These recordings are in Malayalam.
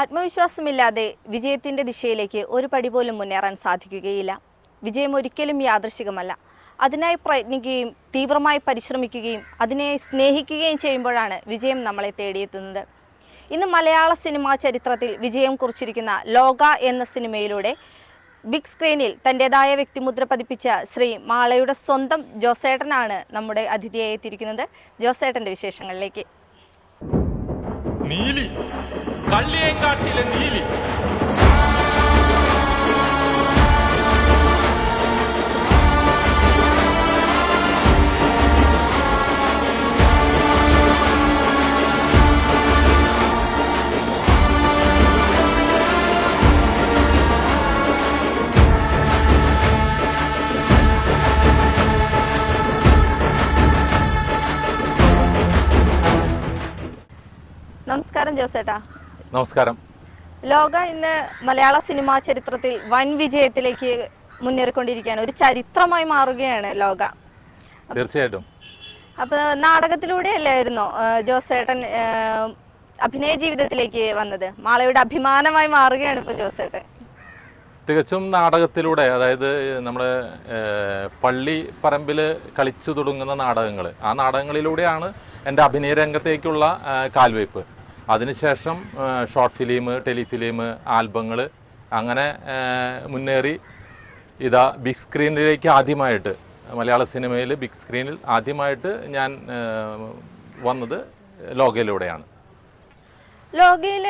ആത്മവിശ്വാസമില്ലാതെ വിജയത്തിന്റെ ദിശയിലേക്ക് ഒരു പടി പോലും മുന്നേറാൻ സാധിക്കുകയില്ല. വിജയം ഒരിക്കലും യാദൃശികമല്ല. അതിനായി പ്രയത്നിക്കുകയും തീവ്രമായി പരിശ്രമിക്കുകയും അതിനെ സ്നേഹിക്കുകയും ചെയ്യുമ്പോഴാണ് വിജയം നമ്മളെ തേടിയെത്തുന്നത്. ഇന്ന് മലയാള സിനിമാ ചരിത്രത്തിൽ വിജയം കുറിച്ചിരിക്കുന്ന ലോക എന്ന സിനിമയിലൂടെ ബിഗ് സ്ക്രീനിൽ തന്റെതായ വ്യക്തിമുദ്ര പതിപ്പിച്ച ശ്രീ മാളയുടെ സ്വന്തം ജോസേട്ടനാണ് നമ്മുടെ അതിഥിയായി എത്തിയിരിക്കുന്നത്. ജോസേട്ടന്റെ വിശേഷങ്ങളിലേക്ക്. നീലി കള്ളിയേങ്കാട്ടിലെ നീലി നമസ്കാരം ജോസേട്ടാ നമസ്കാരം. ലോക ഇന്ന് മലയാള സിനിമാ ചരിത്രത്തിൽ വൻ വിജയത്തിലേക്ക് മുന്നേറിക്കൊണ്ടിരിക്കുകയാണ്. ഒരു ചരിത്രമായി മാറുകയാണ് ലോക. തീർച്ചയായിട്ടും. അപ്പൊ നാടകത്തിലൂടെ അല്ലായിരുന്നോ ജോസേട്ടൻ അഭിനയ ജീവിതത്തിലേക്ക് വന്നത്? മാളയുടെ അഭിമാനമായി മാറുകയാണ് ഇപ്പൊ ജോസേട്ടൻ. തികച്ചും നാടകത്തിലൂടെ അതായത് നമ്മുടെ പള്ളി പറമ്പിൽ കളിച്ചു തുടങ്ങുന്ന നാടകങ്ങൾ ആ നാടകങ്ങളിലൂടെയാണ് എന്റെ അഭിനയ രംഗത്തേക്കുള്ള കാൽവയ്പ് അതിനുശേഷം ഷോർട്ട് ഫിലിം ടെലിഫിലിം ആൽബങ്ങൾ അങ്ങനെ മുന്നേറി ഇതാ ബിഗ് സ്ക്രീനിലേക്ക് ആദ്യമായിട്ട് മലയാള സിനിമയിൽ ബിഗ് സ്ക്രീനിൽ ആദ്യമായിട്ട് ഞാൻ വന്നത് ലോകയിലൂടെയാണ്. ലോകയിൽ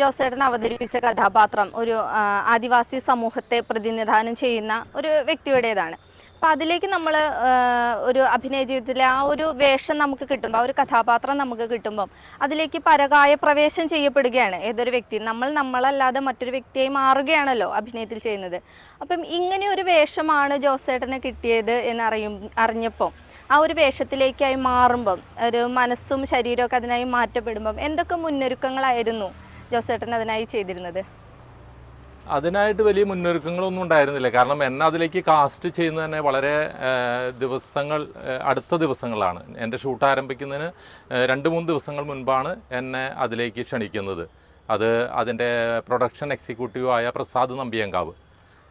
ജോസേട്ടൻ അവതരിപ്പിച്ച കഥാപാത്രം ഒരു ആദിവാസി സമൂഹത്തെ പ്രതിനിധാനം ചെയ്യുന്ന ഒരു വ്യക്തിയുടേതാണ്. അപ്പം അതിലേക്ക് നമ്മൾ ഒരു അഭിനയ ജീവിതത്തിലെ ആ ഒരു വേഷം നമുക്ക് കിട്ടുമ്പോൾ ആ ഒരു കഥാപാത്രം നമുക്ക് കിട്ടുമ്പം അതിലേക്ക് പരകായ പ്രവേശം ചെയ്യപ്പെടുകയാണ് ഏതൊരു വ്യക്തി. നമ്മൾ നമ്മളല്ലാതെ മറ്റൊരു വ്യക്തിയായി മാറുകയാണല്ലോ അഭിനയത്തിൽ ചെയ്യുന്നത്. അപ്പം ഇങ്ങനെ ഒരു വേഷമാണ് ജോസേട്ടന് കിട്ടിയത് എന്നറിയും അറിഞ്ഞപ്പം ആ ഒരു വേഷത്തിലേക്കായി മാറുമ്പം ഒരു മനസ്സും ശരീരമൊക്കെ അതിനായി മാറ്റപ്പെടുമ്പം എന്തൊക്കെ മുന്നൊരുക്കങ്ങളായിരുന്നു ജോസേട്ടൻ അതിനായി ചെയ്തിരുന്നത്? അതിനായിട്ട് വലിയ മുന്നൊരുക്കങ്ങളൊന്നും ഉണ്ടായിരുന്നില്ല. കാരണം എന്നെ അതിലേക്ക് കാസ്റ്റ് ചെയ്യുന്നത് തന്നെ വളരെ ദിവസങ്ങൾ അടുത്ത ദിവസങ്ങളാണ്. എന്റെ ഷൂട്ട് ആരംഭിക്കുന്നതിന് രണ്ട് മൂന്ന് ദിവസങ്ങൾ മുൻപാണ് എന്നെ അതിലേക്ക് ക്ഷണിക്കുന്നത്. അത് അതിന്റെ പ്രൊഡക്ഷൻ എക്സിക്യൂട്ടീവ് ആയ പ്രസാദ് നമ്പിയങ്കാവ്.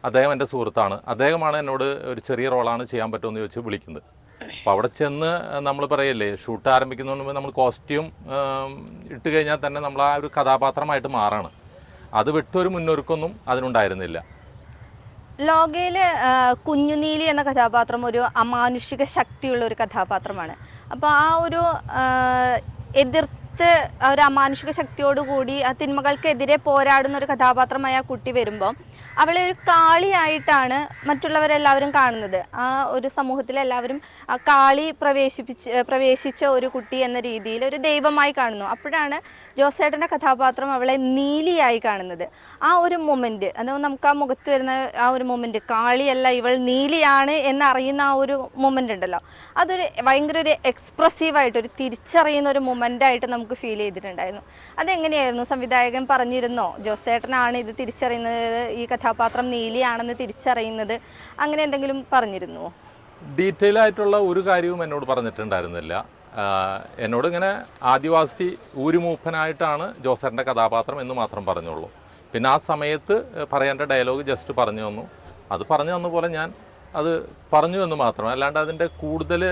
അദ്ദേഹം എന്റെ സുഹൃത്താണ്. അദ്ദേഹമാണ് എന്നോട് ഒരു ചെറിയ റോളാണ് ചെയ്യാൻ പറ്റുമെന്ന് ചോദിച്ച് വിളിക്കുന്നത്. അപ്പോൾ അവിടെ ചെന്ന് നമ്മൾ പറയല്ലേ ഷൂട്ട് ആരംഭിക്കുന്നതിന് മുമ്പ് നമ്മൾ കോസ്റ്റ്യൂം ഇട്ട് കഴിഞ്ഞാൽ തന്നെ നമ്മൾ ആ ഒരു കഥാപാത്രമായിട്ട് മാറാണ്. അത് വിട്ടൊരു മുന്നൊരുക്കൊന്നും അതിനുണ്ടായിരുന്നില്ല. ലോകയിൽ കുഞ്ഞുനീലി എന്ന കഥാപാത്രം ഒരു അമാനുഷിക ശക്തിയുള്ള ഒരു കഥാപാത്രമാണ്. അപ്പോൾ ആ ഒരു എതിർത്ത് ഒരു അമാനുഷിക ശക്തിയോടുകൂടി ആ തിന്മകൾക്കെതിരെ പോരാടുന്ന ഒരു കഥാപാത്രമായ ആ കുട്ടി വരുമ്പോൾ അവളെ ഒരു കാളിയായിട്ടാണ് മറ്റുള്ളവരെല്ലാവരും കാണുന്നത്. ആ ഒരു സമൂഹത്തിൽ എല്ലാവരും ആ കാളി പ്രവേശിപ്പിച്ച് പ്രവേശിച്ച ഒരു കുട്ടി എന്ന രീതിയിൽ ഒരു ദൈവമായി കാണുന്നു. അപ്പോഴാണ് ജോസേട്ടന്റെ കഥാപാത്രം അവളെ നീലിയായി കാണുന്നത്. ആ ഒരു മൊമെന്റ് അത് നമുക്ക് ആ മുഖത്ത് വരുന്ന ആ ഒരു മൊമെന്റ് കാളിയല്ല ഇവൾ നീലിയാണ് എന്നറിയുന്ന ആ ഒരു മൊമെന്റ് ഉണ്ടല്ലോ. അതൊരു ഭയങ്കര ഒരു എക്സ്പ്രസീവായിട്ട് ഒരു തിരിച്ചറിയുന്ന ഒരു മൊമെന്റായിട്ട് നമുക്ക് ഫീൽ ചെയ്തിട്ടുണ്ടായിരുന്നു. അതെങ്ങനെയായിരുന്നു? സംവിധായകൻ പറഞ്ഞിരുന്നോ? ജോസേട്ടനാണ് ഇത് തിരിച്ചറിയുന്നത് ഈ കഥാപാത്രം നീലിയാണെന്ന് തിരിച്ചറിയുന്നത് അങ്ങനെ എന്തെങ്കിലും പറഞ്ഞിരുന്നുവോ ഡീറ്റെയിൽ ആയിട്ടുള്ള ഒരു കാര്യവും എന്നോട് പറഞ്ഞിട്ടുണ്ടായിരുന്നില്ല. എന്നോട് ഇങ്ങനെ ആദിവാസി ഊരുമൂപ്പനായിട്ടാണ് ജോസറിന്റെ കഥാപാത്രം എന്ന് മാത്രം പറഞ്ഞുള്ളൂ. പിന്നെ ആ സമയത്ത് പറയേണ്ട ഡയലോഗ് ജസ്റ്റ് പറഞ്ഞു തന്നു. അത് പറഞ്ഞു തന്ന പോലെ ഞാൻ അത് പറഞ്ഞു എന്ന് മാത്രം. അല്ലാണ്ട് അതിന്റെ കൂടുതൽ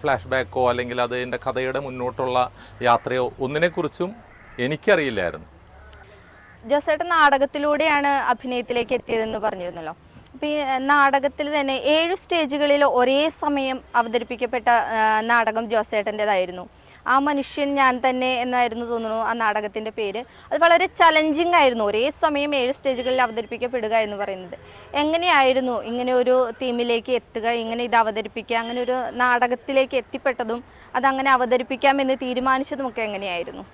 ഫ്ലാഷ് ബാക്കോ അല്ലെങ്കിൽ അതിന്റെ കഥയുടെ മുന്നോട്ടുള്ള യാത്രയോ ഒന്നിനെക്കുറിച്ചും എനിക്കറിയില്ലായിരുന്നു. ജോസേട്ടൻ നാടകത്തിലൂടെയാണ് അഭിനയത്തിലേക്ക് എത്തിയതെന്ന് പറഞ്ഞിരുന്നല്ലോ. അപ്പോൾ ഈ നാടകത്തിൽ തന്നെ ഏഴ് സ്റ്റേജുകളിൽ ഒരേ സമയം അവതരിപ്പിക്കപ്പെട്ട നാടകം ജോസേട്ടന്റെതായിരുന്നു. ആ മനുഷ്യൻ ഞാൻ തന്നെ എന്നായിരുന്നു തോന്നുന്നു ആ നാടകത്തിന്റെ പേര്. അത് വളരെ ചലഞ്ചിങ് ആയിരുന്നു. ഒരേ സമയം ഏഴ് സ്റ്റേജുകളിൽ അവതരിപ്പിക്കപ്പെടുക എന്ന് പറയുന്നത്. എങ്ങനെയായിരുന്നു ഇങ്ങനെ ഒരു തീമിലേക്ക് എത്തുക ഇങ്ങനെ ഇത് അവതരിപ്പിക്കുക അങ്ങനെ ഒരു നാടകത്തിലേക്ക് എത്തിപ്പെട്ടതും അതങ്ങനെ അവതരിപ്പിക്കാമെന്ന് തീരുമാനിച്ചതുമൊക്കെ എങ്ങനെയായിരുന്നു?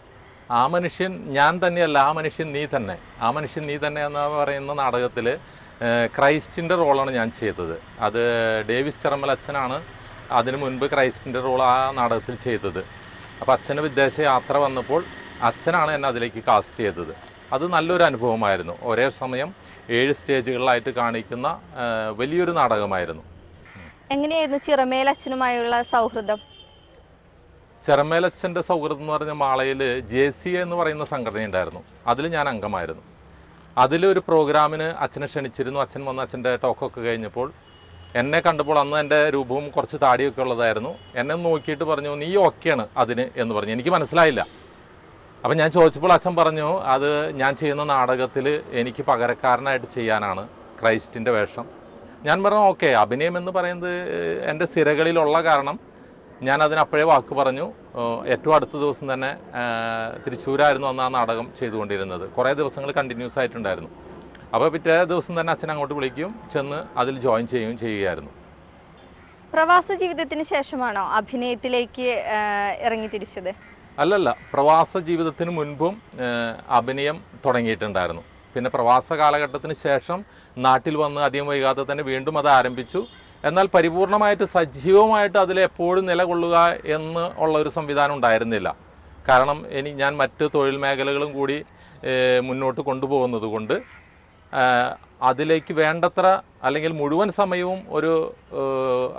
ആ മനുഷ്യൻ ഞാൻ തന്നെയല്ല ആ മനുഷ്യൻ നീ തന്നെ. ആ മനുഷ്യൻ നീ തന്നെ എന്ന് പറയുന്ന നാടകത്തിൽ ക്രൈസ്റ്റിന്റെ റോളാണ് ഞാൻ ചെയ്തത്. അത് ഡേവിസ് ചെറമ്മൽ അച്ഛനാണ് അതിനു മുൻപ് ക്രൈസ്റ്റിന്റെ റോൾ ആ നാടകത്തിൽ ചെയ്തത്. അപ്പോൾ അച്ഛന് വിദേശ യാത്ര വന്നപ്പോൾ അച്ഛനാണ് എന്നെ അതിലേക്ക് കാസ്റ്റ് ചെയ്തത്. അത് നല്ലൊരു അനുഭവമായിരുന്നു. ഒരേ സമയം ഏഴ് സ്റ്റേജുകളിലായിട്ട് കാണിക്കുന്ന വലിയൊരു നാടകമായിരുന്നു. എങ്ങനെയായിരുന്നു ചിറമേൽ അച്ഛനുമായുള്ള സൗഹൃദം? ചെറമേലച്ഛന്റെ സൗഹൃദം എന്ന് പറഞ്ഞ മാളയിൽ ജെ സി എന്ന് പറയുന്ന സംഘടന ഉണ്ടായിരുന്നു. അതിൽ ഞാൻ അംഗമായിരുന്നു. അതിലൊരു പ്രോഗ്രാമിന് അച്ഛനെ ക്ഷണിച്ചിരുന്നു. അച്ഛൻ വന്ന് അച്ഛന്റെ ടോക്കൊക്കെ കഴിഞ്ഞപ്പോൾ എന്നെ കണ്ടപ്പോൾ അന്ന് എന്റെ രൂപവും കുറച്ച് താടിയൊക്കെ ഉള്ളതായിരുന്നു. എന്നെ നോക്കിയിട്ട് പറഞ്ഞു നീ ഓക്കെയാണ് അതിന് എന്ന് പറഞ്ഞു. എനിക്ക് മനസ്സിലായില്ല. അപ്പം ഞാൻ ചോദിച്ചപ്പോൾ അച്ഛൻ പറഞ്ഞു അത് ഞാൻ ചെയ്യുന്ന നാടകത്തിൽ എനിക്ക് പകരക്കാരനായിട്ട് ചെയ്യാനാണ് ക്രൈസ്റ്റിന്റെ വേഷം. ഞാൻ പറഞ്ഞു ഓക്കെ അഭിനയം എന്ന് പറയുന്നത് എന്റെ സിരകളിലുള്ള കാരണം ഞാൻ അതിനപ്പോഴേ വാക്ക് പറഞ്ഞു. ഏറ്റവും അടുത്ത ദിവസം തന്നെ തിരിച്ചൂരായിരുന്നു തൃശ്ശൂരായിരുന്നു അന്ന് ആ നാടകം ചെയ്തുകൊണ്ടിരുന്നത്. കുറേ ദിവസങ്ങൾ കണ്ടിന്യൂസ് ആയിട്ടുണ്ടായിരുന്നു. അപ്പോൾ പിറ്റേ ദിവസം തന്നെ അച്ഛൻ അങ്ങോട്ട് വിളിക്കും ചെന്ന് അതിൽ ജോയിൻ ചെയ്യുകയും ചെയ്യുകയായിരുന്നു. പ്രവാസ ജീവിതത്തിന് ശേഷമാണോ അഭിനയത്തിലേക്ക് ഇറങ്ങി തിരിച്ചത്? അല്ലല്ല പ്രവാസ ജീവിതത്തിന് മുൻപും അഭിനയം തുടങ്ങിയിട്ടുണ്ടായിരുന്നു. പിന്നെ പ്രവാസ കാലഘട്ടത്തിന് ശേഷം നാട്ടിൽ വന്ന് അധികം വൈകാതെ തന്നെ വീണ്ടും അത് ആരംഭിച്ചു. എന്നാൽ പരിപൂർണമായിട്ട് സജീവമായിട്ട് അതിൽ എപ്പോഴും നിലകൊള്ളുക എന്ന് ഉള്ള ഒരു സംവിധാനം ഉണ്ടായിരുന്നില്ല. കാരണം ഇനി ഞാൻ മറ്റ് തൊഴിൽ മേഖലകളും കൂടി മുന്നോട്ട് കൊണ്ടുപോകുന്നത് കൊണ്ട് അതിലേക്ക് വേണ്ടത്ര അല്ലെങ്കിൽ മുഴുവൻ സമയവും ഒരു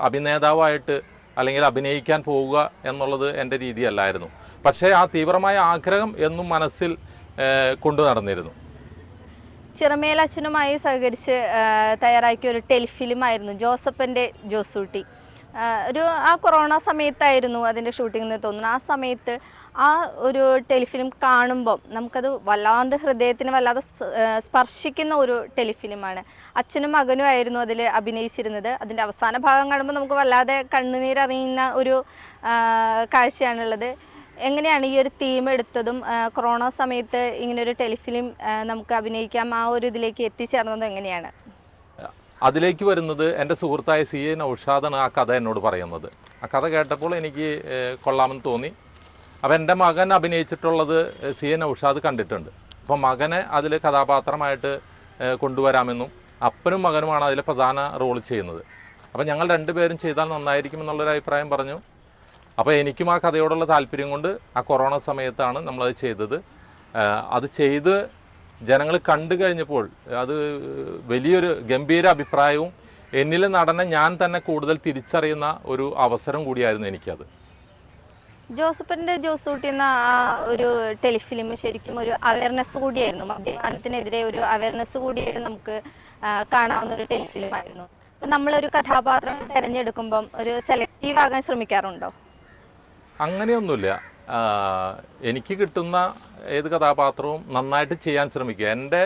അഭിനേതാവായിട്ട് അല്ലെങ്കിൽ അഭിനയിക്കാൻ പോവുക എന്നുള്ളത് എന്റെ രീതിയല്ലായിരുന്നു. പക്ഷേ ആ തീവ്രമായ ആഗ്രഹം എന്നും മനസ്സിൽ കൊണ്ടു നടന്നിരുന്നു. ചിറമേൽ അച്ഛനുമായി സഹകരിച്ച് തയ്യാറാക്കിയ ഒരു ടെലിഫിലിം ആയിരുന്നു ജോസഫിന്റെ ജോസൂട്ടി ഒരു ആ കൊറോണ സമയത്തായിരുന്നു അതിന്റെ ഷൂട്ടിംഗ് എന്ന് തോന്നുന്നു. ആ സമയത്ത് ആ ഒരു ടെലിഫിലിം കാണുമ്പോൾ നമുക്കത് വല്ലാണ്ട് ഹൃദയത്തിന് വല്ലാതെ സ്പർശിക്കുന്ന ഒരു ടെലിഫിലിമാണ്. അച്ഛനും മകനും ആയിരുന്നു അതിൽ അഭിനയിച്ചിരുന്നത്. അതിന്റെ അവസാന ഭാഗം കാണുമ്പോൾ നമുക്ക് വല്ലാതെ കണ്ണുനീരറിയുന്ന ഒരു കാഴ്ചയാണുള്ളത്. എങ്ങനെയാണ് ഈ ഒരു തീം എടുത്തതും കൊറോണ സമയത്ത് ഇങ്ങനെ ഒരു ടെലിഫിലിം നമുക്ക് അഭിനയിക്കാം ആ ഒരു ഇതിലേക്ക് എത്തിച്ചേർന്നതും എങ്ങനെയാണ്? അതിലേക്ക് വരുന്നത് എന്റെ സുഹൃത്തായ സി എ നൌഷാദാണ് ആ കഥ എന്നോട് പറയുന്നത്. ആ കഥ കേട്ടപ്പോൾ എനിക്ക് കൊള്ളാമെന്ന് തോന്നി. അപ്പോൾ എന്റെ മകൻ അഭിനയിച്ചിട്ടുള്ളത് സി എ നൌഷാദ് കണ്ടിട്ടുണ്ട്. അപ്പോൾ മകനെ അതിൽ കഥാപാത്രമായിട്ട് കൊണ്ടുവരാമെന്നും അപ്പനും മകനുമാണ് അതിലെ പ്രധാന റോൾ ചെയ്യുന്നത്. അപ്പോൾ ഞങ്ങൾ രണ്ടുപേരും ചെയ്താൽ നന്നായിരിക്കും എന്നുള്ളൊരു അഭിപ്രായം പറഞ്ഞു. അപ്പോൾ എനിക്കും ആ കഥയോടുള്ള താല്പര്യം കൊണ്ട് ആ കൊറോണ സമയത്താണ് നമ്മളത് ചെയ്തത്. അത് ചെയ്ത് ജനങ്ങൾ കണ്ടു കഴിഞ്ഞപ്പോൾ അത് വലിയൊരു ഗംഭീര അഭിപ്രായവും എന്നിലെ നടനെ ഞാൻ തന്നെ കൂടുതൽ തിരിച്ചറിയുന്ന ഒരു അവസരം കൂടിയായിരുന്നു എനിക്കത്. ജോസഫിന്റെ ജോസൂട്ടി എന്ന ആ ഒരു ടെലിഫിലിം ശരിക്കും ഒരു അവയർനെസ് കൂടിയായിരുന്നു. മദ്യപാനത്തിനെതിരെ ഒരു അവയർനെസ് കൂടിയായിട്ട് നമുക്ക് കാണാവുന്ന ഒരു ടെലിഫിലിമായിരുന്നു. നമ്മളൊരു കഥാപാത്രം തിരഞ്ഞെടുക്കുമ്പം ഒരു സെലക്റ്റീവ് ആകാൻ ശ്രമിക്കാറുണ്ടോ? അങ്ങനെയൊന്നുമില്ല. എനിക്ക് കിട്ടുന്ന ഏത് കഥാപാത്രവും നന്നായിട്ട് ചെയ്യാൻ ശ്രമിക്കുക. എന്റെ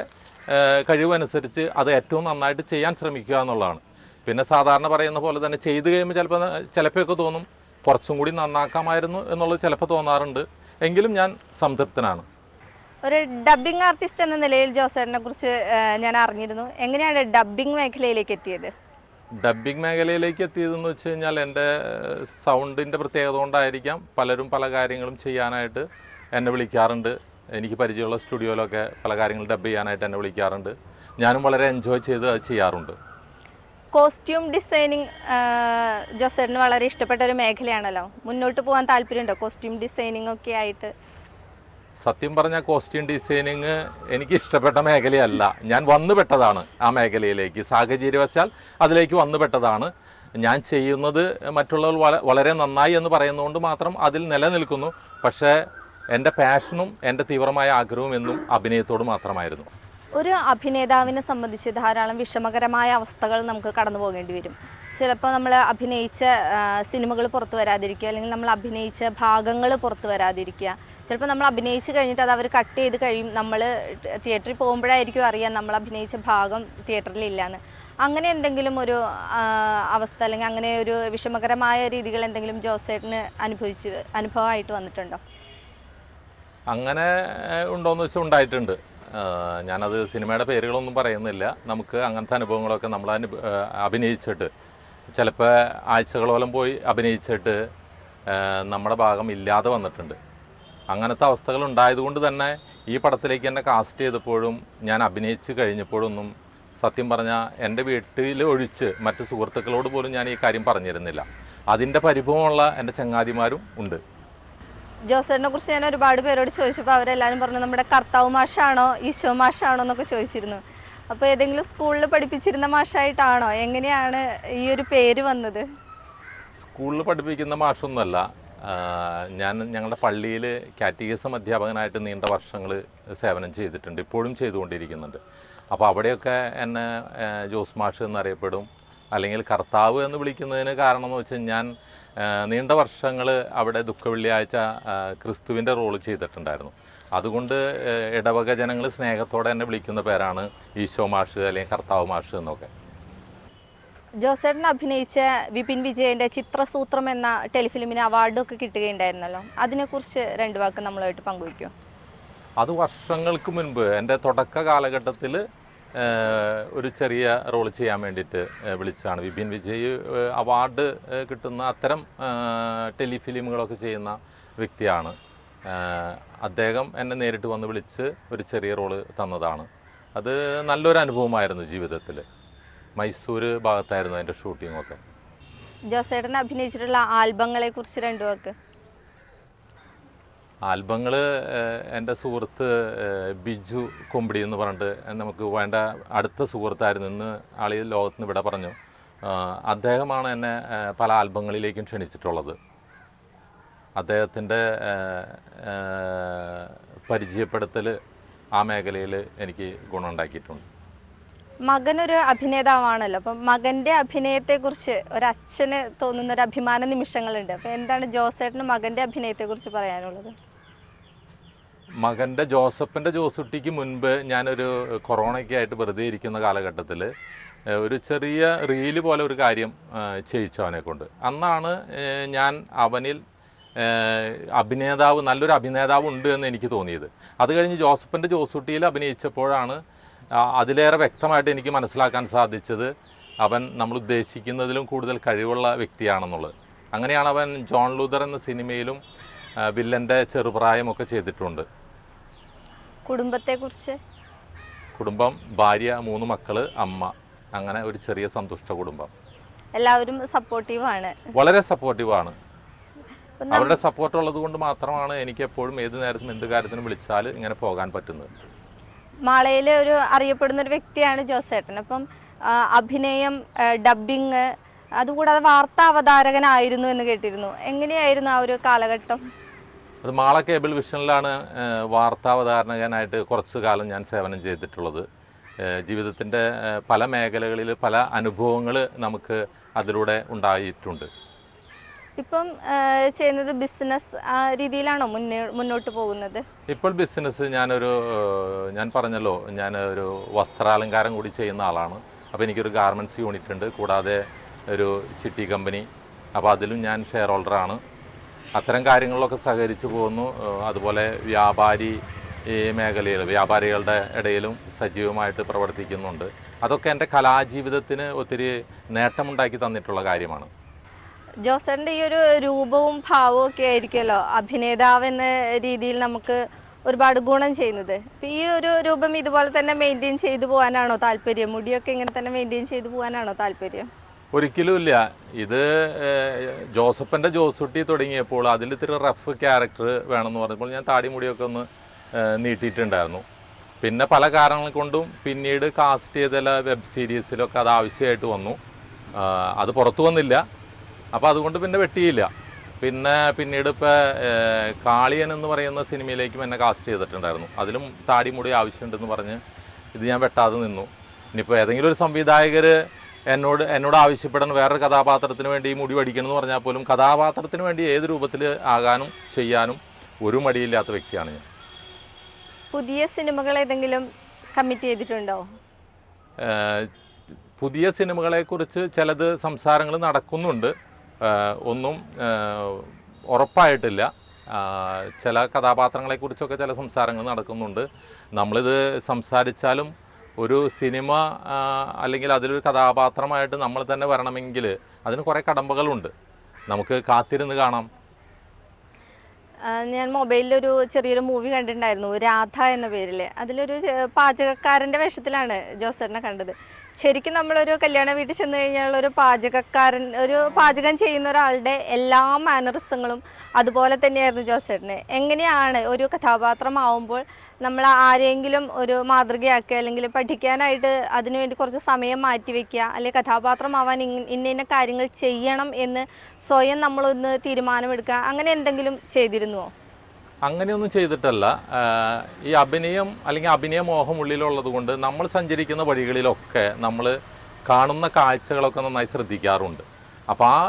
കഴിവനുസരിച്ച് അത് ഏറ്റവും നന്നായിട്ട് ചെയ്യാൻ ശ്രമിക്കുക എന്നുള്ളതാണ്. പിന്നെ സാധാരണ പറയുന്ന പോലെ തന്നെ ചെയ്ത് കഴിയുമ്പോൾ ചിലപ്പോൾ ചിലപ്പോഴൊക്കെ തോന്നും. കുറച്ചും കൂടി നന്നാക്കാമായിരുന്നു എന്നുള്ളത് ചിലപ്പോൾ തോന്നാറുണ്ട്. എങ്കിലും ഞാൻ സംതൃപ്തനാണ്. ഒരു ഡബ്ബിംഗ് ആർട്ടിസ്റ്റ് എന്ന നിലയിൽ ജോസേട്ടനെ കുറിച്ച് ഞാൻ അറിഞ്ഞിരുന്നു. എങ്ങനെയാണ് ഡബ്ബിംഗ് മേഖലയിലേക്ക് എത്തിയത്? ഡബ്ബിംഗ് മേഖലയിലേക്ക് എത്തിയതെന്ന് വെച്ച് കഴിഞ്ഞാൽ എന്റെ സൗണ്ടിന്റെ പ്രത്യേകത കൊണ്ടായിരിക്കാം പലരും പല കാര്യങ്ങളും ചെയ്യാനായിട്ട് എന്നെ വിളിക്കാറുണ്ട്. എനിക്ക് പരിചയമുള്ള സ്റ്റുഡിയോയിലൊക്കെ പല കാര്യങ്ങളും ഡബ് ചെയ്യാനായിട്ട് എന്നെ വിളിക്കാറുണ്ട്. ഞാനും വളരെ എൻജോയ് ചെയ്ത് അത് ചെയ്യാറുണ്ട്. കോസ്റ്റ്യൂം ഡിസൈനിങ് ജോസേട്ടന് വളരെ ഇഷ്ടപ്പെട്ട ഒരു മേഖലയാണല്ലോ. മുന്നോട്ട് പോകാൻ താല്പര്യമുണ്ടോ? കോസ്റ്റ്യൂം ഡിസൈനിങ് ഒക്കെ ആയിട്ട് സത്യം പറഞ്ഞാൽ കോസ്റ്റ്യൂം ഡിസൈനിങ് എനിക്ക് ഇഷ്ടപ്പെട്ട മേഖലയല്ല. ഞാൻ വന്നുപെട്ടതാണ് ആ മേഖലയിലേക്ക്. സാഹചര്യവശാൽ അതിലേക്ക് വന്നുപെട്ടതാണ് ഞാൻ ചെയ്യുന്നത് മറ്റുള്ളവർ വള- വളരെ നന്നായി എന്ന് പറയുന്നതുകൊണ്ട് മാത്രം അതിൽ നിലനിൽക്കുന്നു. പക്ഷേ എന്റെ പാഷനും എന്റെ തീവ്രമായ ആഗ്രഹവും എന്നും അഭിനയത്തോട് മാത്രമായിരുന്നു. ഒരു അഭിനേതാവിനെ സംബന്ധിച്ച് ധാരാളം വിഷമകരമായ അവസ്ഥകൾ നമുക്ക് കടന്നു പോകേണ്ടി വരും. ചിലപ്പോൾ നമ്മൾ അഭിനയിച്ച സിനിമകൾ പുറത്തു വരാതിരിക്കുക അല്ലെങ്കിൽ നമ്മൾ അഭിനയിച്ച ഭാഗങ്ങൾ പുറത്തു വരാതിരിക്കുക ചിലപ്പോൾ നമ്മൾ അഭിനയിച്ച് കഴിഞ്ഞിട്ട് അത് അവർ കട്ട് ചെയ്ത് കഴിയും. നമ്മൾ തിയേറ്ററിൽ പോകുമ്പോഴായിരിക്കും അറിയാം നമ്മൾ അഭിനയിച്ച ഭാഗം തിയേറ്ററിൽ ഇല്ലയെന്ന് അങ്ങനെ എന്തെങ്കിലും ഒരു അവസ്ഥ അല്ലെങ്കിൽ അങ്ങനെ ഒരു വിഷമകരമായ രീതികൾ എന്തെങ്കിലും ജോസേട്ടിന് അനുഭവിച്ച് അനുഭവമായിട്ട് വന്നിട്ടുണ്ടോ? അങ്ങനെ ഉണ്ടോയെന്ന് വെച്ചാൽ ഉണ്ടായിട്ടുണ്ട്. ഞാനത് സിനിമയുടെ പേരുകളൊന്നും പറയുന്നില്ല. നമുക്ക് അങ്ങനത്തെ അനുഭവങ്ങളൊക്കെ നമ്മൾ അനു അഭിനയിച്ചിട്ട് ചിലപ്പോൾ ആഴ്ചകളോളം പോയി അഭിനയിച്ചിട്ട് നമ്മുടെ ഭാഗം ഇല്ലാതെ വന്നിട്ടുണ്ട്. അങ്ങനത്തെ അവസ്ഥകൾ ഉണ്ടായതുകൊണ്ട് തന്നെ ഈ പടത്തിലേക്ക് എന്നെ കാസ്റ്റ് ചെയ്തപ്പോഴും ഞാൻ അഭിനയിച്ച് കഴിഞ്ഞപ്പോഴൊന്നും സത്യം പറഞ്ഞാൽ എന്റെ വീട്ടിൽ ഒഴിച്ച് മറ്റ് സുഹൃത്തുക്കളോട് പോലും ഞാൻ ഈ കാര്യം പറഞ്ഞിരുന്നില്ല. അതിന്റെ പരിഭവമുള്ള എന്റെ ചങ്ങാതിമാരും ഉണ്ട്. ജോസേട്ടനെ കുറിച്ച് ഞാൻ ഒരുപാട് പേരോട് ചോദിച്ചപ്പോൾ അവരെല്ലാവരും പറഞ്ഞു നമ്മുടെ കർത്താവ് മാഷാണോ ഈശോ മാഷാണോ എന്നൊക്കെ ചോദിച്ചിരുന്നു. അപ്പോൾ ഏതെങ്കിലും സ്കൂളിൽ പഠിപ്പിച്ചിരുന്ന മാഷായിട്ടാണോ? എങ്ങനെയാണ് ഈ ഒരു പേര് വന്നത്? സ്കൂളിൽ പഠിപ്പിക്കുന്ന മാഷൊന്നുമല്ല. ഞാൻ ഞങ്ങളുടെ പള്ളിയിൽ കാറ്റഗിസം അധ്യാപകനായിട്ട് നീണ്ട വർഷങ്ങൾ സേവനം ചെയ്തിട്ടുണ്ട് ഇപ്പോഴും ചെയ്തുകൊണ്ടിരിക്കുന്നുണ്ട്. അപ്പോൾ അവിടെയൊക്കെ എന്നെ ജോസ് മാഷ് എന്നറിയപ്പെടും അല്ലെങ്കിൽ കർത്താവ് എന്ന് വിളിക്കുന്നതിന് കാരണം എന്ന് വെച്ചാൽ ഞാൻ നീണ്ട വർഷങ്ങൾ അവിടെ ദുഃഖവെള്ളിയാഴ്ച ക്രിസ്തുവിന്റെ റോൾ ചെയ്തിട്ടുണ്ടായിരുന്നു. അതുകൊണ്ട് ഇടവക ജനങ്ങൾ സ്നേഹത്തോടെ എന്നെ വിളിക്കുന്ന പേരാണ് ഈശോ മാഷ് അല്ലെങ്കിൽ കർത്താവ് മാഷ് എന്നൊക്കെ. ജോസേട്ടൻ അഭിനയിച്ച വിപിൻ വിജയന്റെ ചിത്രസൂത്രം എന്ന ടെലിഫിലിമിന് അവാർഡൊക്കെ കിട്ടുകയുണ്ടായിരുന്നല്ലോ. അതിനെക്കുറിച്ച് രണ്ട് വാക്ക് നമ്മളായിട്ട് പങ്കുവയ്ക്കും. അത് വർഷങ്ങൾക്ക് മുൻപ് എന്റെ തുടക്ക കാലഘട്ടത്തിൽ ഒരു ചെറിയ റോൾ ചെയ്യാൻ വേണ്ടിയിട്ട് വിളിച്ചതാണ്. വിപിൻ വിജയ് അവാർഡ് കിട്ടുന്ന അത്തരം ടെലിഫിലിമുകളൊക്കെ ചെയ്യുന്ന വ്യക്തിയാണ്. അദ്ദേഹം എന്നെ നേരിട്ട് വന്ന് വിളിച്ച് ഒരു ചെറിയ റോൾ തന്നതാണ്. അത് നല്ലൊരു അനുഭവമായിരുന്നു ജീവിതത്തിൽ മൈസൂർ ഭാഗത്തായിരുന്നു അതിന്റെ ഷൂട്ടിങ്ങൊക്കെ. ജോസേട്ടൻ അഭിനയിച്ചിട്ടുള്ള ആൽബങ്ങളെ കുറിച്ച് രണ്ടു വാക്ക്. ആൽബങ്ങൾ എന്റെ സുഹൃത്ത് ബിജു കൊമ്പിടി എന്ന് പറഞ്ഞിട്ട് നമുക്ക് വേണ്ട അടുത്ത സുഹൃത്തായിരുന്നു. ഇന്ന് ആളി ലോകത്തിന് വിട ഇവിടെ പറഞ്ഞു അദ്ദേഹമാണ് എന്നെ പല ആൽബങ്ങളിലേക്കും ക്ഷണിച്ചിട്ടുള്ളത്. അദ്ദേഹത്തിന്റെ പരിചയപ്പെടുത്തൽ ആ മേഖലയിൽ എനിക്ക് ഗുണമുണ്ടാക്കിയിട്ടുണ്ട്. മകനൊരു അഭിനേതാവാണല്ലോ. അപ്പം മകന്റെ അഭിനയത്തെക്കുറിച്ച് ഒരച്ഛന് തോന്നുന്ന ഒരു അഭിമാന നിമിഷങ്ങളുണ്ട്. അപ്പം എന്താണ് ജോസേട്ടന് മകന്റെ അഭിനയത്തെക്കുറിച്ച് പറയാനുള്ളത്? മകന്റെ ജോസഫിന്റെ ജോസുട്ടിക്ക് മുൻപ് ഞാനൊരു കൊറോണയ്ക്കായിട്ട് വെറുതെ ഇരിക്കുന്ന കാലഘട്ടത്തിൽ ഒരു ചെറിയ റീൽ പോലെ ഒരു കാര്യം ചെയ്യിച്ചു അവനെ കൊണ്ട്. അന്നാണ് ഞാൻ അവനിൽ അഭിനേതാവ് നല്ലൊരു അഭിനേതാവ് ഉണ്ട് എന്ന് എനിക്ക് തോന്നിയത്. അത് കഴിഞ്ഞ് ജോസഫിന്റെ ജോസുട്ടിയിൽ അഭിനയിച്ചപ്പോഴാണ് അതിലേറെ വ്യക്തമായിട്ട് എനിക്ക് മനസ്സിലാക്കാൻ സാധിച്ചത് അവൻ നമ്മൾ ഉദ്ദേശിക്കുന്നതിലും കൂടുതൽ കഴിവുള്ള വ്യക്തിയാണെന്നുള്ളത്. അങ്ങനെയാണ് അവൻ ജോൺ ലൂതർ എന്ന സിനിമയിലും വില്ലന്റെ ചെറുപ്രായമൊക്കെ ചെയ്തിട്ടുണ്ട്. കുടുംബത്തെക്കുറിച്ച് കുടുംബം ഭാര്യ മൂന്ന് മക്കൾ അമ്മ. അങ്ങനെ ഒരു ചെറിയ സന്തുഷ്ട കുടുംബം. എല്ലാവരും സപ്പോർട്ടീവാണ് വളരെ സപ്പോർട്ടീവാണ് അവരുടെ സപ്പോർട്ട് ഉള്ളത് കൊണ്ട് മാത്രമാണ് എനിക്ക് എപ്പോഴും ഏത് നേരത്തും എന്ത് കാര്യത്തിനും വിളിച്ചാൽ ഇങ്ങനെ പോകാൻ പറ്റുന്നത്. മാളയിലെ ഒരു അറിയപ്പെടുന്ന ഒരു വ്യക്തിയാണ് ജോസേട്ടൻ. അപ്പം അഭിനയം ഡബിങ് അതുകൂടാതെ വാർത്താ അവതാരകനായിരുന്നു എന്ന് കേട്ടിരുന്നു. എങ്ങനെയായിരുന്നു ആ ഒരു കാലഘട്ടം? അത് മാള കേബിൾ വിഷനിലാണ് വാർത്താവതാരണകനായിട്ട് കുറച്ച് കാലം ഞാൻ സേവനം ചെയ്തിട്ടുള്ളത്. ജീവിതത്തിന്റെ പല മേഖലകളിൽ പല അനുഭവങ്ങൾ നമുക്ക് അതിലൂടെ ഉണ്ടായിട്ടുണ്ട്. ഇപ്പം ചെയ്യുന്നത് ബിസിനസ് ആ രീതിയിലാണോ മുന്നേ മുന്നോട്ട് പോകുന്നത്? ഇപ്പോൾ ബിസിനസ് ഞാനൊരു ഞാൻ പറഞ്ഞല്ലോ ഞാൻ ഒരു വസ്ത്രാലങ്കാരം കൂടി ചെയ്യുന്ന ആളാണ്. അപ്പോൾ എനിക്കൊരു ഗാർമെന്റ്സ് യൂണിറ്റ് ഉണ്ട്. കൂടാതെ ഒരു ചിട്ടി കമ്പനി അപ്പോൾ അതിലും ഞാൻ ഷെയർ ഹോൾഡറാണ് അത്തരം കാര്യങ്ങളിലൊക്കെ സഹകരിച്ചു പോകുന്നു. അതുപോലെ വ്യാപാരി ഈ മേഖലയിൽ വ്യാപാരികളുടെ ഇടയിലും സജീവമായിട്ട് പ്രവർത്തിക്കുന്നുണ്ട്. അതൊക്കെ എന്റെ കലാജീവിതത്തിന് ഒത്തിരി നേട്ടമുണ്ടാക്കി തന്നിട്ടുള്ള കാര്യമാണ്. ജോസേട്ടന്റെ ഈ ഒരു രൂപവും ഭാവവും ഒക്കെ ആയിരിക്കുമല്ലോ അഭിനേതാവ് എന്ന രീതിയിൽ നമുക്ക് ഒരുപാട് ഗുണം ചെയ്യുന്നത്. ഈ ഒരു രൂപം ഇതുപോലെ തന്നെ മെയിന്റെയിൻ ചെയ്തു പോകാനാണോ താല്പര്യം? മുടിയൊക്കെ ഇങ്ങനെ തന്നെ മെയിന്റെയിൻ ചെയ്തു പോകാനാണോ താല്പര്യം? ഒരിക്കലുമില്ല ഇത് ജോസഫിന്റെ ജോസുട്ടി തുടങ്ങിയപ്പോൾ അതിൽ ഇത്തിരി റഫ് ക്യാരക്ടർ വേണമെന്ന് പറഞ്ഞപ്പോൾ ഞാൻ താടി മുടിയൊക്കെ ഒന്ന് നീട്ടിയിട്ടുണ്ടായിരുന്നു. പിന്നെ പല കാരണങ്ങൾ കൊണ്ടും പിന്നീട് കാസ്റ്റ് ചെയ്ത വെബ് സീരീസിലൊക്കെ അത് ആവശ്യമായിട്ട് വന്നു. അത് പുറത്തു വന്നില്ല. അപ്പോൾ അതുകൊണ്ട് പിന്നെ വെട്ടിയില്ല. പിന്നെ പിന്നീട് ഇപ്പോൾ കാളിയൻ എന്ന് പറയുന്ന സിനിമയിലേക്കും എന്നെ കാസ്റ്റ് ചെയ്തിട്ടുണ്ടായിരുന്നു. അതിലും താടി മുടി ആവശ്യമുണ്ടെന്ന് പറഞ്ഞ് ഇത് ഞാൻ വെട്ടാതെ നിന്നു. ഇനിയിപ്പോൾ ഏതെങ്കിലും ഒരു സംവിധായകർ എന്നോട് എന്നോട് ആവശ്യപ്പെടാൻ വേറൊരു കഥാപാത്രത്തിന് വേണ്ടി മുടി പഠിക്കണം എന്ന് പറഞ്ഞാൽ പോലും കഥാപാത്രത്തിന് വേണ്ടി ഏത് രൂപത്തിൽ ആകാനും ചെയ്യാനും ഒരു മടിയില്ലാത്ത വ്യക്തിയാണ് ഞാൻ. പുതിയ സിനിമകൾ ഏതെങ്കിലും കമ്മിറ്റ് ചെയ്തിട്ടുണ്ടോ? പുതിയ സിനിമകളെക്കുറിച്ച് ചിലത് സംസാരങ്ങൾ നടക്കുന്നുണ്ട്. ഒന്നും ഉറപ്പായിട്ടില്ല. ചില കഥാപാത്രങ്ങളെക്കുറിച്ചൊക്കെ ചില സംസാരങ്ങൾ നടക്കുന്നുണ്ട്. നമ്മളിത് സംസാരിച്ചാലും ഒരു സിനിമ അല്ലെങ്കിൽ അതിലൊരു കഥാപാത്രമായിട്ട് നമ്മൾ തന്നെ വരണമെങ്കിൽ അതിന് കുറേ കടമ്പകളുണ്ട്. നമുക്ക് കാത്തിരുന്ന് കാണാം. ഞാൻ മൊബൈലിലൊരു ചെറിയൊരു മൂവി കണ്ടിട്ടുണ്ടായിരുന്നു രാധ എന്ന പേരിൽ അതിലൊരു പാചകക്കാരന്റെ വേഷത്തിലാണ് ജോസേട്ടനെ കണ്ടത്. ശരിക്കും നമ്മളൊരു കല്യാണ വീട്ടിൽ ചെന്ന് കഴിഞ്ഞാൽ ഒരു പാചകക്കാരൻ ഒരു പാചകം ചെയ്യുന്ന ഒരാളുടെ എല്ലാ മാനറിസങ്ങളും അതുപോലെ തന്നെയായിരുന്നു ജോസേട്ടന്. എങ്ങനെയാണ് ഒരു കഥാപാത്രമാവുമ്പോൾ നമ്മൾ ആരെങ്കിലും ഒരു മാതൃകയാക്കുക അല്ലെങ്കിൽ പഠിക്കാനായിട്ട് അതിനുവേണ്ടി കുറച്ച് സമയം മാറ്റിവെക്കുക അല്ലെങ്കിൽ കഥാപാത്രമാവാൻ ഇന്ന ഇന്ന കാര്യങ്ങൾ ചെയ്യണം എന്ന് സ്വയം നമ്മളൊന്ന് തീരുമാനമെടുക്കുക അങ്ങനെ എന്തെങ്കിലും ചെയ്തിരുന്നുവോ? അങ്ങനെയൊന്നും ചെയ്തിട്ടല്ല. ഈ അഭിനയം അല്ലെങ്കിൽ അഭിനയ മോഹം ഉള്ളിലുള്ളത് കൊണ്ട് നമ്മൾ സഞ്ചരിക്കുന്ന വഴികളിലൊക്കെ നമ്മൾ കാണുന്ന കാഴ്ചകളൊക്കെ നന്നായി ശ്രദ്ധിക്കാറുണ്ട്. അപ്പോൾ ആ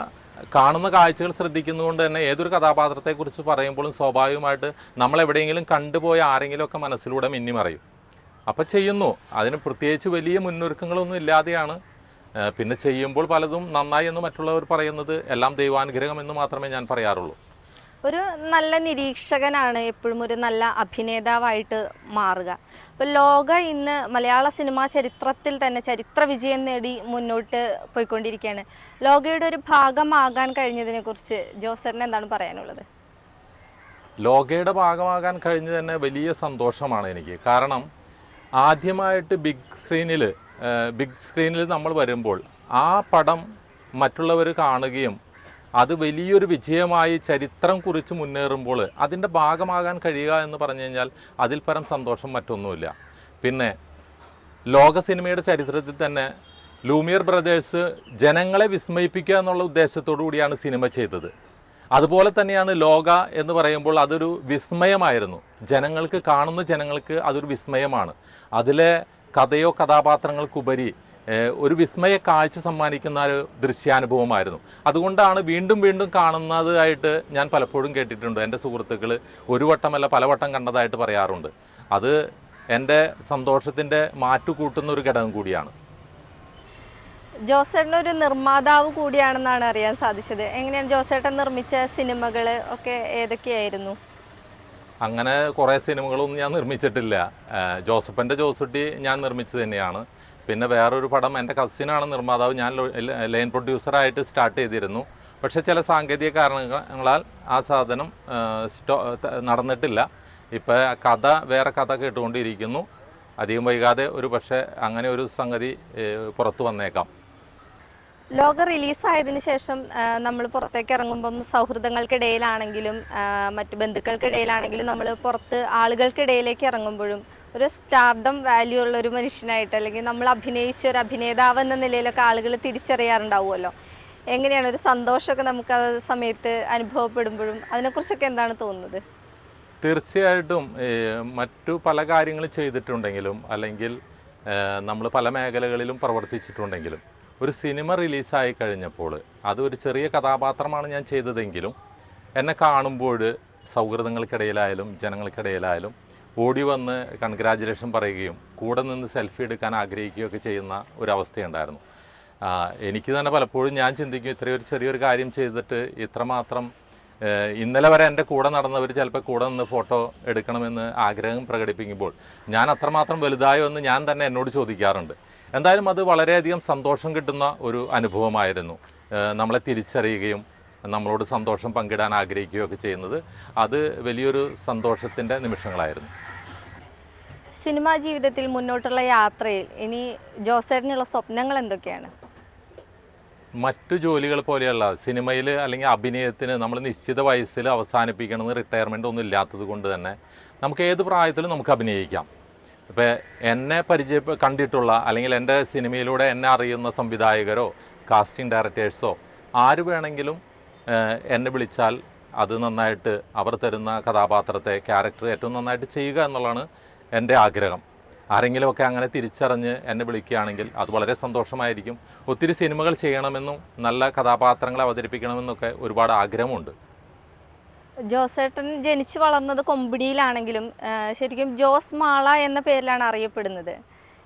കാണുന്ന കാഴ്ചകൾ ശ്രദ്ധിക്കുന്നതുകൊണ്ട് തന്നെ ഏതൊരു കഥാപാത്രത്തെക്കുറിച്ച് പറയുമ്പോഴും സ്വാഭാവികമായിട്ട് നമ്മൾ എവിടെയെങ്കിലും കണ്ടുപോയ ആരെങ്കിലുമൊക്കെ മനസ്സിലൂടെ മിന്നിമറയും അപ്പോൾ ചെയ്യുന്നു. അതിന് പ്രത്യേകിച്ച് വലിയ മുന്നൊരുക്കങ്ങളൊന്നും ഇല്ലാതെയാണ്. പിന്നെ ചെയ്യുമ്പോൾ പലതും നന്നായി എന്ന് മറ്റുള്ളവർ പറയുന്നത് എല്ലാം ദൈവാനുഗ്രഹം എന്ന് മാത്രമേ ഞാൻ പറയാറുള്ളൂ. ഒരു നല്ല നിരീക്ഷകനാണ് എപ്പോഴും ഒരു നല്ല അഭിനേതാവായിട്ട് മാറുക. അപ്പോൾ ലോക ഇന്ന് മലയാള സിനിമാ ചരിത്രത്തിൽ തന്നെ ചരിത്ര വിജയം നേടി മുന്നോട്ട് പോയിക്കൊണ്ടിരിക്കുകയാണ്. ലോകയുടെ ഒരു ഭാഗമാകാൻ കഴിഞ്ഞതിനെക്കുറിച്ച് ജോസറിന് എന്താണ് പറയാനുള്ളത്? ലോകയുടെ ഭാഗമാകാൻ കഴിഞ്ഞ തന്നെ വലിയ സന്തോഷമാണ് എനിക്ക്. കാരണം ആദ്യമായിട്ട് ബിഗ് സ്ക്രീനിൽ ബിഗ് സ്ക്രീനിൽ നമ്മൾ വരുമ്പോൾ ആ പടം മറ്റുള്ളവർ കാണുകയും അത് വലിയൊരു വിജയമായി ചരിത്രം കുറിച്ച് മുന്നേറുമ്പോൾ അതിന്റെ ഭാഗമാകാൻ കഴിയുക എന്ന് പറഞ്ഞു കഴിഞ്ഞാൽ അതിൽ പരം സന്തോഷം മറ്റൊന്നുമില്ല. പിന്നെ ലോക സിനിമയുടെ ചരിത്രത്തിൽ തന്നെ ലൂമിയർ ബ്രദേഴ്സ് ജനങ്ങളെ വിസ്മയിപ്പിക്കുക എന്നുള്ള ഉദ്ദേശത്തോടു കൂടിയാണ് സിനിമ ചെയ്തത്. അതുപോലെ തന്നെയാണ് ലോക എന്ന് പറയുമ്പോൾ അതൊരു വിസ്മയമായിരുന്നു. ജനങ്ങൾക്ക് കാണുന്ന ജനങ്ങൾക്ക് അതൊരു വിസ്മയമാണ്. അതിലെ കഥയോ കഥാപാത്രങ്ങൾക്കുപരി ഒരു വിസ്മയ കാഴ്ച സമ്മാനിക്കുന്ന ഒരു ദൃശ്യാനുഭവമായിരുന്നു. അതുകൊണ്ടാണ് വീണ്ടും വീണ്ടും കാണുന്നതായിട്ട് ഞാൻ പലപ്പോഴും കേട്ടിട്ടുണ്ട്. എന്റെ സുഹൃത്തുക്കൾ ഒരു വട്ടമല്ല പലവട്ടം കണ്ടതായിട്ട് പറയാറുണ്ട്. അത് എന്റെ സന്തോഷത്തിന്റെ മാറ്റുകൂട്ടുന്ന ഒരു ഘടകം കൂടിയാണ്. ജോസേട്ടൻ ഒരു നിർമ്മാതാവ് കൂടിയാണെന്നാണ് അറിയാൻ സാധിച്ചത്. എങ്ങനെയാണ് ജോസേട്ടൻ നിർമ്മിച്ച സിനിമകൾ ഒക്കെ ഏതൊക്കെയായിരുന്നു? അങ്ങനെ കുറേ സിനിമകളൊന്നും ഞാൻ നിർമ്മിച്ചിട്ടില്ല. ജോസഫിന്റെ ജോസുട്ടി ഞാൻ നിർമ്മിച്ചത് തന്നെയാണ്. പിന്നെ വേറൊരു പടം എന്റെ കസിനാണ് നിർമ്മാതാവ്. ഞാൻ ലൈൻ പ്രൊഡ്യൂസറായിട്ട് സ്റ്റാർട്ട് ചെയ്തിരുന്നു. പക്ഷേ ചില സാങ്കേതിക കാരണങ്ങളാൽ ആ സാധനം സ്റ്റോ നടന്നിട്ടില്ല. ഇപ്പോൾ കഥ വേറെ കഥ കേട്ടുകൊണ്ടിരിക്കുന്നു. അധികം വൈകാതെ ഒരു പക്ഷേ അങ്ങനെ ഒരു സംഗതി പുറത്തു വന്നേക്കാം. ലോക റിലീസായതിനു ശേഷം നമ്മൾ പുറത്തേക്ക് ഇറങ്ങുമ്പം സൗഹൃദങ്ങൾക്കിടയിലാണെങ്കിലും മറ്റു ബന്ധുക്കൾക്കിടയിലാണെങ്കിലും നമ്മൾ പുറത്ത് ആളുകൾക്കിടയിലേക്ക് ഇറങ്ങുമ്പോഴും ഒരു സ്റ്റാർഡം വാല്യൂ ഉള്ള ഒരു മനുഷ്യനായിട്ട് അല്ലെങ്കിൽ നമ്മൾ അഭിനയിച്ച ഒരു അഭിനേതാവ് എന്ന നിലയിലൊക്കെ ആളുകൾ തിരിച്ചറിയാറുണ്ടാവുമല്ലോ. എങ്ങനെയാണ് ഒരു സന്തോഷമൊക്കെ നമുക്ക് ആ സമയത്ത് അനുഭവപ്പെടുമ്പോഴും അതിനെക്കുറിച്ചൊക്കെ എന്താണ് തോന്നുന്നത്? തീർച്ചയായിട്ടും മറ്റു പല കാര്യങ്ങൾ ചെയ്തിട്ടുണ്ടെങ്കിലും അല്ലെങ്കിൽ നമ്മൾ പല മേഖലകളിലും പ്രവർത്തിച്ചിട്ടുണ്ടെങ്കിലും ഒരു സിനിമ റിലീസായി കഴിഞ്ഞപ്പോൾ അത് ഒരു ചെറിയ കഥാപാത്രമാണ് ഞാൻ ചെയ്തതെങ്കിലും എന്നെ കാണുമ്പോൾ സൗഹൃദങ്ങൾക്കിടയിലായാലും ജനങ്ങൾക്കിടയിലായാലും ഓടി വന്ന് കൺഗ്രാജുലേഷൻ പറയുകയും കൂടെ നിന്ന് സെൽഫി എടുക്കാൻ ആഗ്രഹിക്കുകയൊക്കെ ചെയ്യുന്ന ഒരവസ്ഥയുണ്ടായിരുന്നു. എനിക്ക് തന്നെ പലപ്പോഴും ഞാൻ ചിന്തിക്കും ഇത്രയൊരു ചെറിയൊരു കാര്യം ചെയ്തിട്ട് ഇത്രമാത്രം ഇന്നലെ വരെ എന്റെ കൂടെ നടന്നവർ ചിലപ്പോൾ കൂടെ നിന്ന് ഫോട്ടോ എടുക്കണമെന്ന് ആഗ്രഹം പ്രകടിപ്പിക്കുമ്പോൾ ഞാൻ അത്രമാത്രം വലുതായോ എന്ന് ഞാൻ തന്നെ എന്നോട് ചോദിക്കാറുണ്ട്. എന്തായാലും അത് വളരെയധികം സന്തോഷം കിട്ടുന്ന ഒരു അനുഭവമായിരുന്നു. നമ്മളെ തിരിച്ചറിയുകയും നമ്മളോട് സന്തോഷം പങ്കിടാൻ ആഗ്രഹിക്കുകയൊക്കെ ചെയ്യുന്നത് അത് വലിയൊരു സന്തോഷത്തിന്റെ നിമിഷങ്ങളായിരുന്നു. സിനിമാ ജീവിതത്തിൽ മുന്നോട്ടുള്ള യാത്രയിൽ ഇനി ജോസേട്ടനുള്ള സ്വപ്നങ്ങൾ എന്തൊക്കെയാണ്? മറ്റു ജോലികൾ പോലെയല്ല സിനിമയിൽ അല്ലെങ്കിൽ അഭിനയത്തിന് നമ്മൾ നിശ്ചിത വയസ്സിൽ അവസാനിപ്പിക്കണമെന്ന് റിട്ടയർമെന്റ് ഒന്നും ഇല്ലാത്തത് കൊണ്ട് തന്നെ നമുക്ക് ഏത് പ്രായത്തിലും നമുക്ക് അഭിനയിക്കാം. ഇപ്പോൾ എന്നെ പരിചയ കണ്ടിട്ടുള്ള അല്ലെങ്കിൽ എന്റെ സിനിമയിലൂടെ എന്നെ അറിയുന്ന സംവിധായകരോ കാസ്റ്റിംഗ് ഡയറക്ടേഴ്സോ ആര് വേണമെങ്കിലും എന്നെ വിളിച്ചാൽ അത് നന്നായിട്ട് അവർ തരുന്ന കഥാപാത്രത്തെ ക്യാരക്ടർ ഏറ്റവും നന്നായിട്ട് ചെയ്യുക എന്നുള്ളതാണ് എന്റെ ആഗ്രഹം. ആരെങ്കിലുമൊക്കെ അങ്ങനെ തിരിച്ചറിഞ്ഞ് എന്നെ വിളിക്കുകയാണെങ്കിൽ അത് വളരെ സന്തോഷമായിരിക്കും. ഒത്തിരി സിനിമകൾ ചെയ്യണമെന്നും നല്ല കഥാപാത്രങ്ങളെ അവതരിപ്പിക്കണമെന്നൊക്കെ ഒരുപാട് ആഗ്രഹമുണ്ട്. ജോസേട്ടൻ ജനിച്ചു വളർന്നത് കൊമ്പിടിയിലാണെങ്കിലും ശരിക്കും ജോസ് മാള എന്ന പേരിലാണ് അറിയപ്പെടുന്നത്.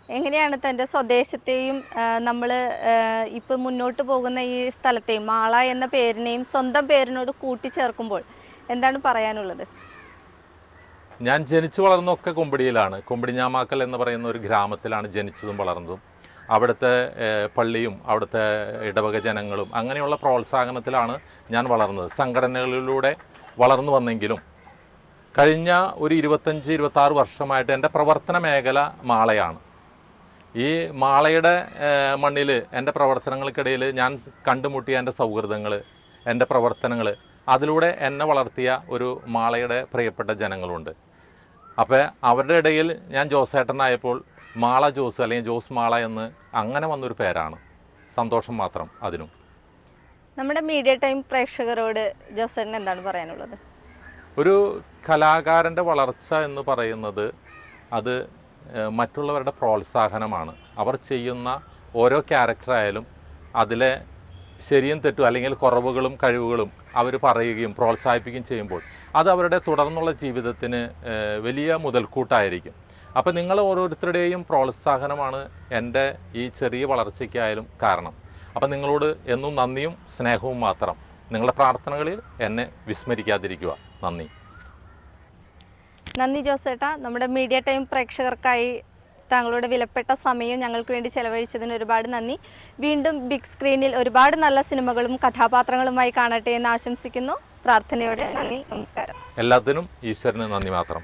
എങ്ങനെയാണ് തന്റെ സ്വദേശത്തെയും നമ്മൾ ഇപ്പം മുന്നോട്ട് പോകുന്ന ഈ സ്ഥലത്തെയും മാള എന്ന പേരിനെയും സ്വന്തം പേരിനോട് കൂട്ടിച്ചേർക്കുമ്പോൾ എന്താണ് പറയാനുള്ളത്? ഞാൻ ജനിച്ചു വളർന്നൊക്കെ കൊമ്പടിയിലാണ്. കൊമ്പടിഞ്ഞാമാക്കൽ എന്ന് പറയുന്ന ഒരു ഗ്രാമത്തിലാണ് ജനിച്ചതും വളർന്നതും. അവിടുത്തെ പള്ളിയും അവിടുത്തെ ഇടവക ജനങ്ങളും അങ്ങനെയുള്ള പ്രോത്സാഹനത്തിലാണ് ഞാൻ വളർന്നത്. സംഘടനകളിലൂടെ വളർന്നു വന്നെങ്കിലും കഴിഞ്ഞ ഒരു ഇരുപത്തഞ്ച് ഇരുപത്താറ് വർഷമായിട്ട് എന്റെ പ്രവർത്തന മേഖല മാളയാണ്. ഈ മാളയുടെ മണ്ണിൽ എന്റെ പ്രവർത്തനങ്ങൾക്കിടയിൽ ഞാൻ കണ്ടുമുട്ടിയ എന്റെ സൗഹൃദങ്ങൾ എന്റെ പ്രവർത്തനങ്ങൾ അതിലൂടെ എന്നെ വളർത്തിയ ഒരു മാളയുടെ പ്രിയപ്പെട്ട ജനങ്ങളുണ്ട്. അപ്പോൾ അവരുടെ ഇടയിൽ ഞാൻ ജോസേട്ടനായപ്പോൾ മാള ജോസ് അല്ലെങ്കിൽ ജോസ് മാള എന്ന് അങ്ങനെ വന്നൊരു പേരാണ്. സന്തോഷം മാത്രം അതിനും. നമ്മുടെ മീഡിയ ടൈം പ്രേക്ഷകരോട് ജോസേട്ടൻ എന്താണ് പറയാനുള്ളത്? ഒരു കലാകാരന്റെ വളർച്ച എന്ന് പറയുന്നത് അത് മറ്റുള്ളവരുടെ പ്രോത്സാഹനമാണ്. അവർ ചെയ്യുന്ന ഓരോ ക്യാരക്ടറായാലും അതിലെ ശരിയും തെറ്റും അല്ലെങ്കിൽ കുറവുകളും കഴിവുകളും അവർ പറയുകയും പ്രോത്സാഹിപ്പിക്കുകയും ചെയ്യുമ്പോൾ അത് അവരുടെ തുടർന്നുള്ള ജീവിതത്തിന് വലിയ മുതൽക്കൂട്ടായിരിക്കും. അപ്പോൾ നിങ്ങൾ ഓരോരുത്തരുടെയും പ്രോത്സാഹനമാണ് എന്റെ ഈ ചെറിയ വളർച്ചയ്ക്കായാലും കാരണം. അപ്പം നിങ്ങളോട് എന്നും നന്ദിയും സ്നേഹവും മാത്രം. നിങ്ങളുടെ പ്രാർത്ഥനകളിൽ എന്നെ വിസ്മരിക്കാതിരിക്കുക. നന്ദി. നന്ദി ജോസേട്ടാ. നമ്മുടെ മീഡിയ ടൈം പ്രേക്ഷകർക്കായി താങ്കളുടെ വിലപ്പെട്ട സമയം ഞങ്ങൾക്ക് വേണ്ടി ചെലവഴിച്ചതിന് ഒരുപാട് നന്ദി. വീണ്ടും ബിഗ് സ്ക്രീനിൽ ഒരുപാട് നല്ല സിനിമകളും കഥാപാത്രങ്ങളുമായി കാണട്ടെ എന്ന് ആശംസിക്കുന്നു. പ്രാർത്ഥനയോടെ നന്ദി നമസ്കാരം. എല്ലാത്തിനും ഈശ്വരന് നന്ദി മാത്രം.